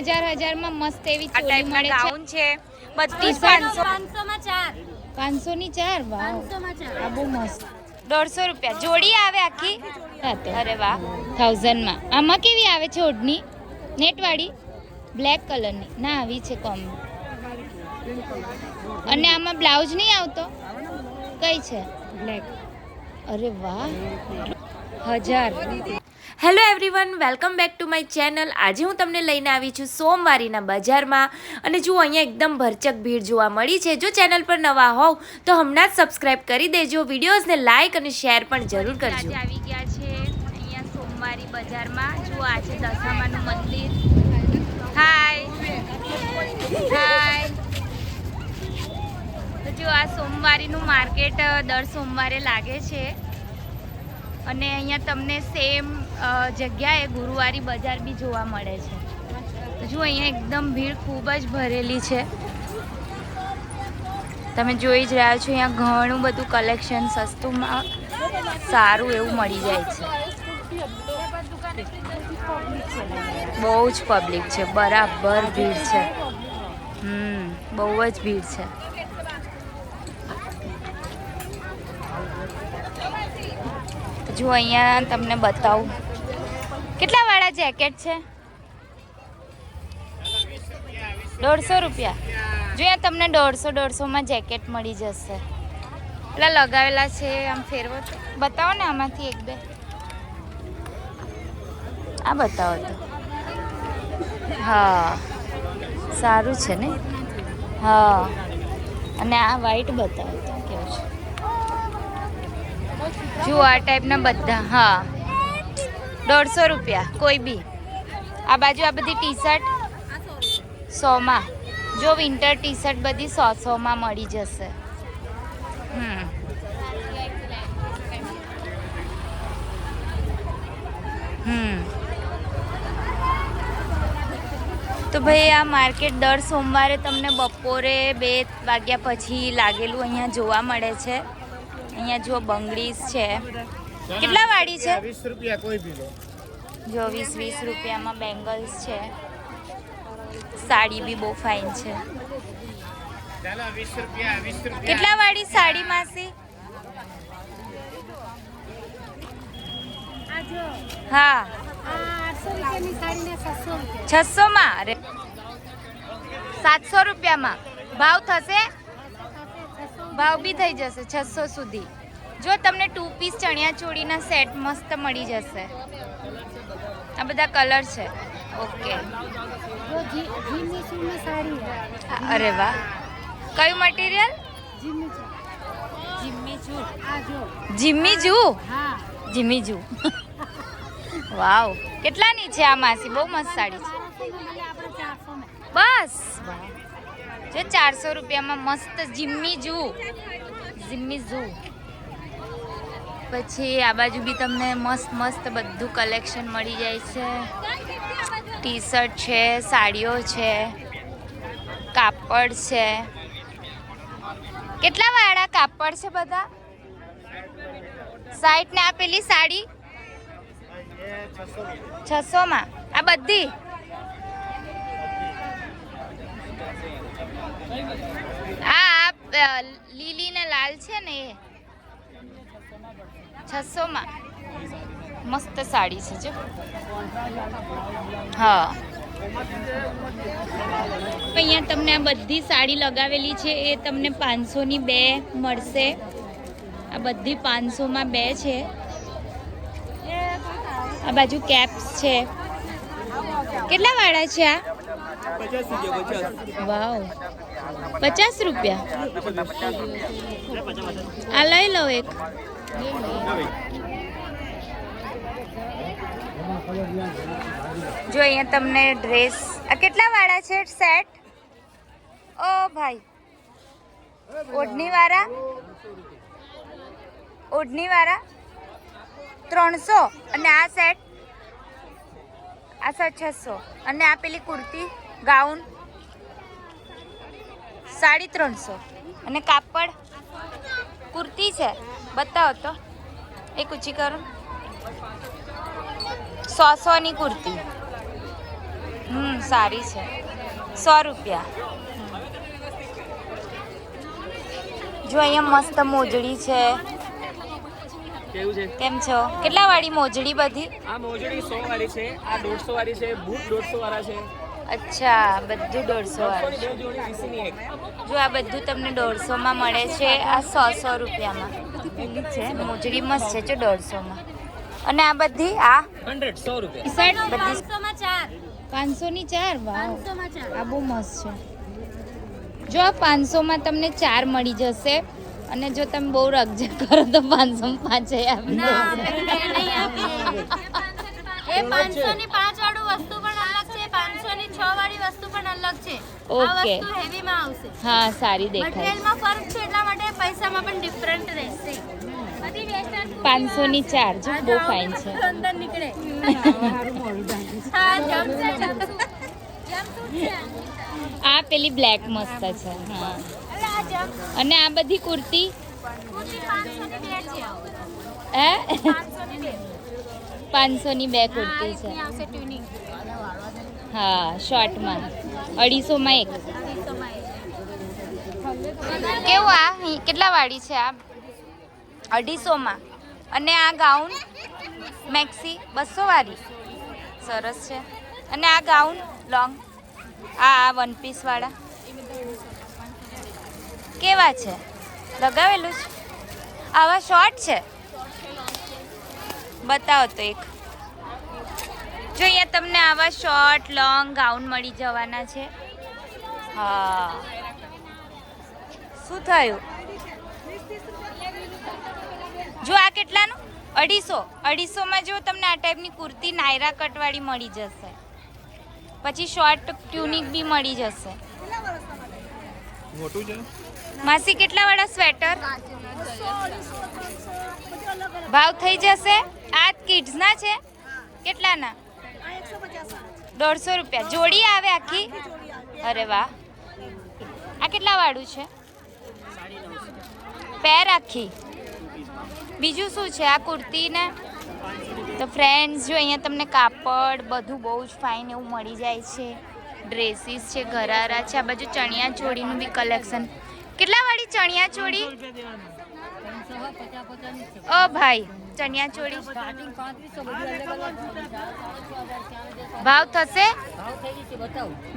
હજાર હજારમાં મસ્ત એવી ચોલી મળે છે. ગાઉન છે. બત્રીસ પાંચસો પાંચસો. ની ચાર. વાવ. આ બહુ મસ્ત. દોઢસો રૂપિયા. જોડી આવે આખી? અરે વાહ. થાઉઝન્ડમાં. આમાં કેવી આવે છે ઓઢણી નેટવાળી? બ્લેક કલરની. ના આવી છે કોમ. અને આમાં બ્લાઉઝ નહીં આવતો? કઈ છે? બ્લેક. અરે વાહ. હજાર. Hello everyone welcome back to my channel આજે હું તમને લઈને આવી છું સોમવારીના બજારમાં. અને જુઓ અહીંયા એકદમ ભરચક ભીડ જોવા મળી છે. જો ચેનલ પર નવા હોવ તો હમણાં જ સબસ્ક્રાઇબ કરી દેજો. વિડીયોઝને લાઇક અને શેર પણ જરૂર કરજો. આવી ગયા છે અહીંયા સોમવારી બજારમાં. જુઓ આજે દશામાનું મંદિર. હાય હાય તો જો આ સોમવારીનું માર્કેટ દર સોમવારે લાગે છે. અને અહીંયા તમને સેમ જગ્યાએ ગુરુવારી બજાર બી જોવા મળે છે. જો અહીંયા એકદમ ભીડ ખૂબ જ ભરેલી છે. તમે જોઈ જ રહ્યા છો, અહીંયા ઘણું બધું કલેક્શન સસ્તુંમાં સારું એવું મળી જાય છે. બહુ જ પબ્લિક છે, બરાબર ભીડ છે. હમ, બહુ જ ભીડ છે. જો અહીંયા તમને બતાવું. કેટલા વાળા જેકેટ છે? દોઢસો રૂપિયા. જો અહીંયા તમને દોઢસો, દોઢસોમાં જેકેટ મળી જશે. એટલા લગાવેલા છે, આમ ફેરવો. બતાવો ને આમાંથી એક, બે. આ બતાવો તો. હા. સારું છે ને? હા. અને આ વ્હાઈટ બતાવો તો. જુઓ આ ટાઈપના બધા, હા. દોઢસો રૂપિયા, કોઈ બી. આ બાજુ આ બધી ટી શર્ટ સોમાં. જો વિન્ટર ટી શર્ટ બધી સો, સોમાં મળી જશે. હમ. હમ. તો ભાઈ, આ માર્કેટ દર સોમવારે તમને બપોરે બે વાગ્યા પછી લાગેલું અહીંયા જોવા મળે છે. અહીંયા જો બંગડીસ છે. કેટલા વાળી છે? વીસ રૂપિયા કોઈ બી જો વીસ વીસ રૂપિયામાં બેંગલ્સ છે. સાડી બી બહુ ફાઇન છે. ચાલો વીસ રૂપિયા વીસ રૂપિયા. કેટલા વાળી સાડી માસી? હા. છસો માં અરે. સાતસો રૂપિયામાં. ભાવ થશે? ભાવ બી થઈ જશે છસો સુધી. જો તમને ટુ પીસ ચણિયા ચોળીના સેટ મસ્ત મળી જશે. આ બધા કલર છે. ઓકે અરે વાહ. કયું મટીરિયલ જીમ્મી જુ. જીમ્મી જુ. વાવ. કેટલાની છે આ માસી? બહુ મસ્ત સાડી છે. બસ. જો ચારસો રૂપિયામાં મસ્ત જીમ્મી જુ. જીમ્મી જુ. પછી આ બાજુ બી તમને મસ્ત મસ્ત બધું કલેક્શન મળી જાય છે. ટી શર્ટ છે સાડીઓ છે કાપડ છે. કેટલા વાળા કાપડ છે બધા? સાઈઠ ને આપેલી સાડી? છસો માં આ બધી? આ લીલી ને લાલ છે ને એ? છસો માં મસ્ત સાડી છે, જો. હા. અહીંયા તમને આ બધી સાડી લગાવેલી છે, એ તમને પાંચસોની બે મળશે. આ બધી પાંચસોમાં બે છે. આ બાજુ કેપ્સ છે. કેટલા વાળા છે આ? વાવ. પચાસ રૂપિયા. આ લઈ લો એક. જો અહીંયા તમને ડ્રેસ આ કેટલા વાળા છે સેટ ઓ ભાઈ. ઓઢણી વાળા ઓઢણી વાળા ત્રણસો. અને આ સેટ આ છસો. અને આ પેલી કુર્તી? ગાઉન સાડી ત્રણસો. અને કાપડ? કુર્તી છે. બતાવો તો. એક ઊંચી કરો. સો સોની કુર્તી. હમ સારી છે. સો રૂપિયા. જો અહીંયા મસ્ત મોજડી છે. છે? કેમ છો? કેટલા વાળી મોજડી બધી? આ મોજડી સો વાળી છે આ દોઢસો વાળી છે બૂટ દોઢસો વાળા છે. અચ્છા બધું દોઢસો જો આ બધું તમને દોઢસોમાં મળે છે આ સો સો રૂપિયામાં. છે મોજડી મસ્ત છે જો દોઢસોમાં. અને આ બધી આ? હંડ્રેડ સો રૂપિયા. બધી પાંચસો ની પાંચસોની ચાર? આ બહુ મસ્ત છે. જો આ પાંચસોમાં તમને ચાર મળી જશે અને જો તમે બહુ રકઝક કરો તો પાંચસો પાંચ આપી દેશે એ પાંચસો ની પાંચ વાળું વસ્તુ વાળી વસ્તુ પણ અલગ છે. ઓકે હેવી માં આવશે. હા સારી દેખાય. મટીરીયલમાં ફરક છે એટલા માટે પૈસામાં પણ ડિફરન્ટ રહેશે. પાંચસો ની ચાર્જ બહુ ફાઇન છે. અંદર નીકળે. આ. પેલી બ્લેક મસ્ત છે હા. અને આ બધી કુર્તી? પાંચસો ની બે કુર્તી છે. હા શોર્ટમાં અઢીસોમાં એક. કેવું આ? કેટલા વાળી છે આ? અઢીસોમાં. અને આ ગાઉન મેક્સી બસો વાળી. સરસ છે. અને આ ગાઉન લોંગ. આ આ વન પીસવાળા કેવા છે? લગાવેલું છે? આવા શોર્ટ છે? બતાવો તો એક. જો અહીંયા તમને આવા શોર્ટ લોંગ ગાઉન મળી જવાના છે. હા. શું થયું? જો આ કેટલાનું? અઢીસો. અઢીસોમાં જો તમને આ ટાઈપની કુર્તી નાયરા કટવાળી મળી જશે. પછી શોર્ટ ટ્યુનિક બી મળી જશે. મોટું છે? માસી કેટલા વાળા સ્વેટર ભાવ થઈ જશે? આ કિડ્સના છે? કેટલાના? દોઢસો રૂપિયા. જોડી આવે આખી? અરે વાહ. આ કેટલા વાળું છે? પેર આખી. બીજું શું છે? આ કુર્તી ને? તો ફ્રેન્ડ્સ જો અહીંયા તમને કાપડ બધું બહુ જ ફાઇન એવું મળી જાય છે. ડ્રેસીસ છે ગરારા છે આ બાજુ ચણિયા ચોળીનું બી કલેક્શન કેટલા વાળી ચણિયા ચોળી? ઓ ભાઈ. ચણિયા ચોળી. ભાવ થશે?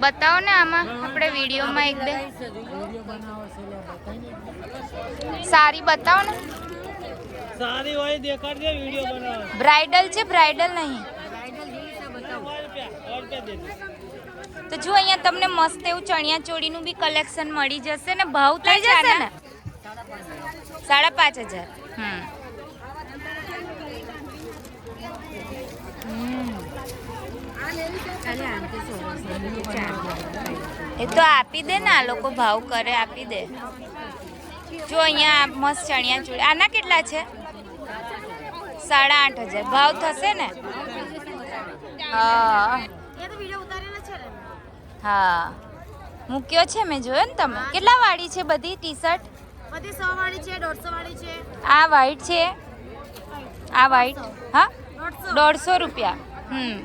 બતાવો. ને આમાં. આપણે વિડીયોમાં એક બે. સારી બતાવો ને. સારી હોય દેખાડજે વીડિયો બનાવો. બ્રાઇડલ છે બ્રાઇડલ નહીં. તો જો અહીંયા તમને મસ્ત એવું ચણિયા ચોળીનું બી કલેક્શન મળી જશે ને. ભાવ થઈ જશે ને? સાડા પાંચ હજાર હમ એ તો આપી દે ને આ લોકો ભાવ કરે આપી દે. જો અહીંયા મસ્ત ચણિયા ચોળી આના કેટલા છે? સાડા આઠ હજાર. ભાવ થશે ને? હા. એ તો વીડિયો ઉતારેલો છે ને હા. મૂક્યો છે મેં જોયો ને તમે? કેટલા વાળી છે બધી ટી શર્ટ બધી સો વાળી છે દોઢસો વાળી છે. આ વ્હાઈટ છે? આ વ્હાઈટ હા? દોઢસો રૂપિયા. હમ.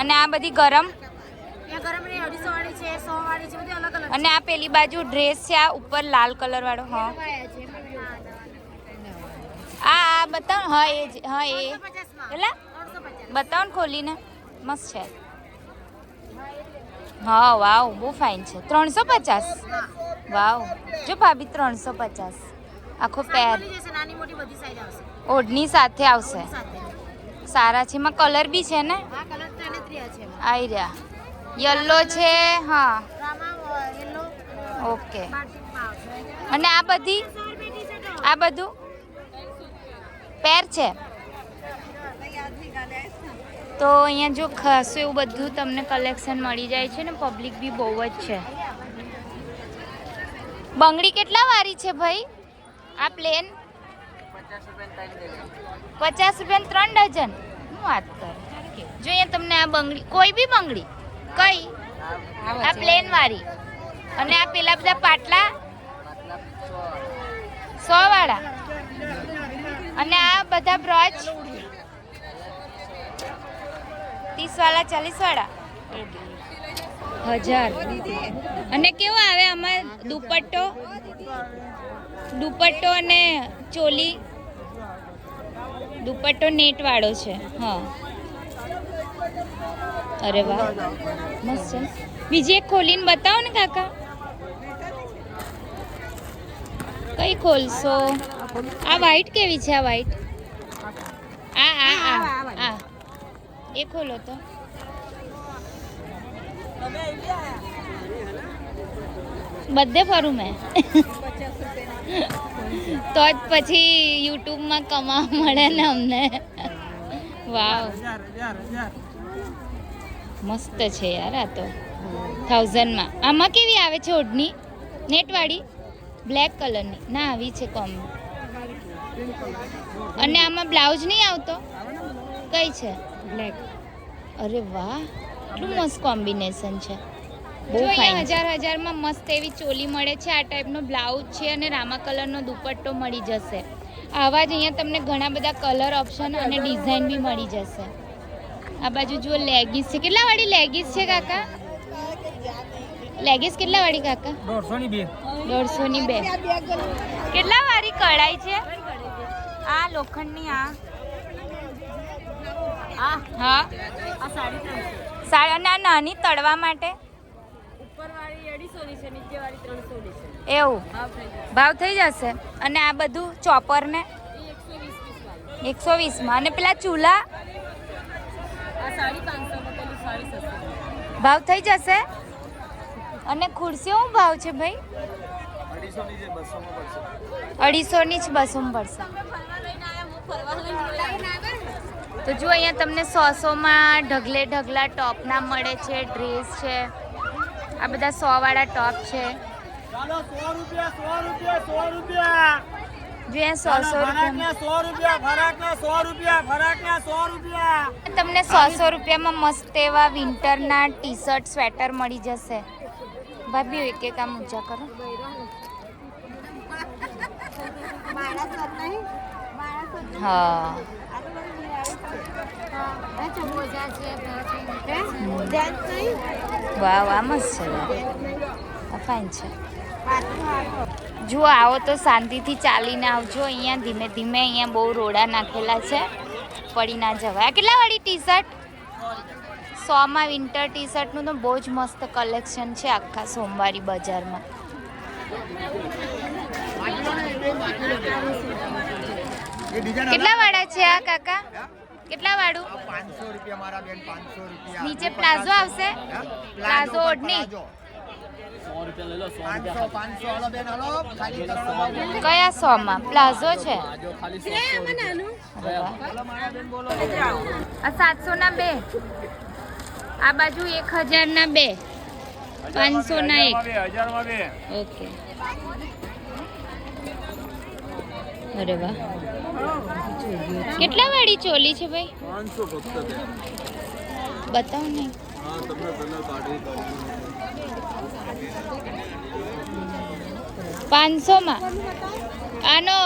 અને આ બધી ગરમ. અને આ પેલી બાજુ ડ્રેસ છે આ ઉપર લાલ કલર વાળો હા. આ આ બતાવો હા એ જ હા એ. એટલે? બતાવ ને ખોલીને. મસ્ત છે. હા વાવ બહુ ફાઇન છે. ત્રણસો પચાસ. વાવ. જો ભાભી ત્રણસો પચાસ. આખો પેર ઓઢની સાથે આવશે. સારા છે. એમાં કલર બી છે ને? આવી રહ્યા. યલો છે હા. ઓકે. અને આ બધી? આ બધું? પેર છે? તો અહીંયા જો ખાસું એવું બધું તમને કલેક્શન મળી જાય છે ને પબ્લિક બી બહુ જ છે. બંગડી કેટલા વારી છે ભાઈ? આ પ્લેન પચાસ રૂપિયા ત્રણ ડઝન. હું વાત કર? જોઈએ તમને આ બંગડી કોઈ બી બંગડી કઈ આ પ્લેન વાળી. અને આ પેલા બધા પાટલા સો વાળા અને આ બધા બ્રોચ ત્રીસ વાળા ચાલીસ વાળા હજાર. અને કેવો આવે આમાં? દુપટ્ટો? દુપટ્ટો અને ચોલી? દુપટ્ટો નેટ વાળો છે. હા. અરે વાહ. મસ્ત છે. બીજી એક ખોલીને બતાવો ને કાકા. કઈ ખોલશો? આ વ્હાઈટ કેવી છે? આ વ્હાઈટ આ આ આ આ. એ ખોલો તો. બધે ફરું મેં. તો જ પછી યુટ્યુબમાં કમાવા મળે ને અમને. વાવ. મસ્ત છે યાર આ તો. થાઉઝન્ડમાં. આમાં કેવી આવે છે ઓઢણી નેટવાળી? બ્લેક કલરની. ના આવી છે કોમ. અને આમાં બ્લાઉઝ નહીં આવતો? કઈ છે? બ્લેક. અરે વાહ. કેટલું મસ્ત કોમ્બિનેશન છે. બહુ ફાઇન હજાર હજારમાં મસ્ત એવી ચોલી મળે છે. આ ટાઈપનો બ્લાઉઝ છે અને રામા કલરનો દુપટ્ટો મળી જશે. આવા જ અહીંયા તમને ઘણા બધા કલર ઓપ્શન અને ડિઝાઇન બી મળી જશે. આ બાજુ જુઓ લેગીસ છે. કેટલા વાળી લેગીસ છે કાકા? લેગીસ કેટલા વાળી કાકા? દોઢસો ની બે. દોઢસો ની બે. કેટલા વાળી કઢાઈ છે? આ લોખંડની આ. આ. હા. આ સાડી અને આ નાની તળવા માટે. એવું? ભાવ થઈ જશે. ભાવ થઈ જશે? અને આ બધું ચોપર ને એકસો વીસમાં અને પેલા ચૂલા? ભાવ થઈ જશે? અને ખુરશી શું ભાવ છે ભાઈ? અઢીસોની જ બસો પડશે. ફરવા લઈને આવ્યા હું ફરવા લઈને તો જો અહીંયા તમને સોસોમાં ઢગલે ઢગલા ટોપના મળે છે ડ્રેસ છે. આ બધા સો વાળા ટોપ છે તમને સો સો રૂપિયામાં મસ્ત એવા વિન્ટરના ટી શર્ટ સ્વેટર મળી જશે. ભાભી એક એક આમ ઊંચા કરો. હા. વાહ વાહ મસ્ત છે. ફાઇન છે. જો આવો તો શાંતિથી ચાલીને આવજો. અહીંયા ધીમે ધીમે અહીંયા બહુ રોડા નાખેલા છે. પડી ના જવાય. કેટલા વાળી ટી શર્ટ સોમાં વિન્ટર ટી શર્ટનું તો બહુ જ મસ્ત કલેક્શન છે આખા સોમવારી બજારમાં. કેટલા વાળા છે આ કાકા? કેટલા વાળું? પાંચસો રૂપિયા મારા બેન પાંચસો રૂપિયા. નીચે પ્લાઝો આવશે? પ્લાઝો ઓઢણી પાંચસો પાંચસો. હલો બેન હાલો. ખાલી કરો કયા સોમાં? પ્લાઝો છે. આ 700 ના બે. આ બાજુ એક હજાર ના બે પાંચસો ના એક હજારમાં બે. ઓકે. અરે વાહ. કેટલા વાળી ચોલી છે ભાઈ? બતાવો ને. પાંચસો માં આનો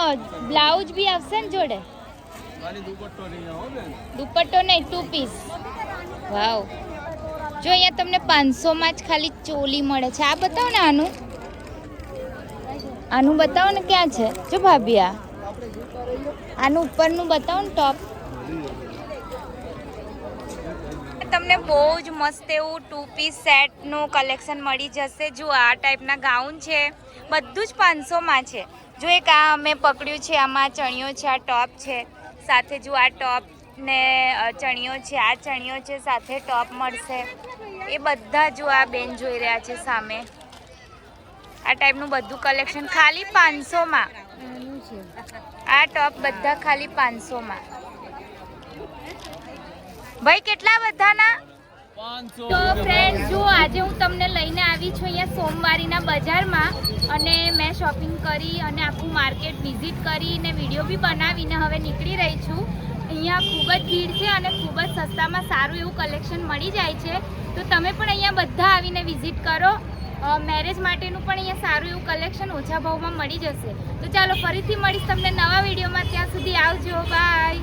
બ્લાઉઝ બી આવશે ને જોડે? દુપટ્ટો નહીં ટુ પીસ વાવ. જો અહીંયા તમને પાંચસોમાં જ ખાલી ચોલી મળે છે. આ બતાવો ને આનું. આનું બતાવો ને ક્યાં છે? જો ભાભી, આ. આનું ઉપરનું બતાવો ને ટોપ તમને બહુ જ મસ્ત એવું ટુ પીસ સેટનું કલેક્શન મળી જશે. જો આ ટાઈપના ગાઉન છે બધું જ પાંચસોમાં છે. જો એક આ મેં પકડ્યું છે આમાં ચણિયો છે આ ટોપ છે. સાથે જો આ ટોપ ને ચણિયો છે આ ચણિયો છે સાથે ટોપ મળશે. એ બધા જો આ બેન જોઈ રહ્યા છે સામે. આ ટાઈપનું બધું કલેક્શન ખાલી પાંચસોમાં. આ ટોપ બધા ખાલી પાંચસોમાં. ભાઈ કેટલા બધાના? તો ફ્રેન્ડ જો આજે હું તમને લઈને આવી છું અહીંયા સોમવારીના બજારમાં અને મેં શોપિંગ કરી અને આખું માર્કેટ વિઝિટ કરીને વીડિયો બી બનાવીને હવે નીકળી રહી છું. અહીંયા ખૂબ જ ભીડ છે અને ખૂબ જ સસ્તામાં સારું એવું કલેક્શન મળી જાય છે. તો તમે પણ અહીંયા બધા આવીને વિઝિટ કરો. મેરેજ માટેનું પણ અહીંયા સારું એવું કલેક્શન ઓછા ભાવમાં મળી જશે. તો ચાલો ફરીથી મળીશ તમને નવા વિડીયોમાં ત્યાં સુધી આવજો. બાય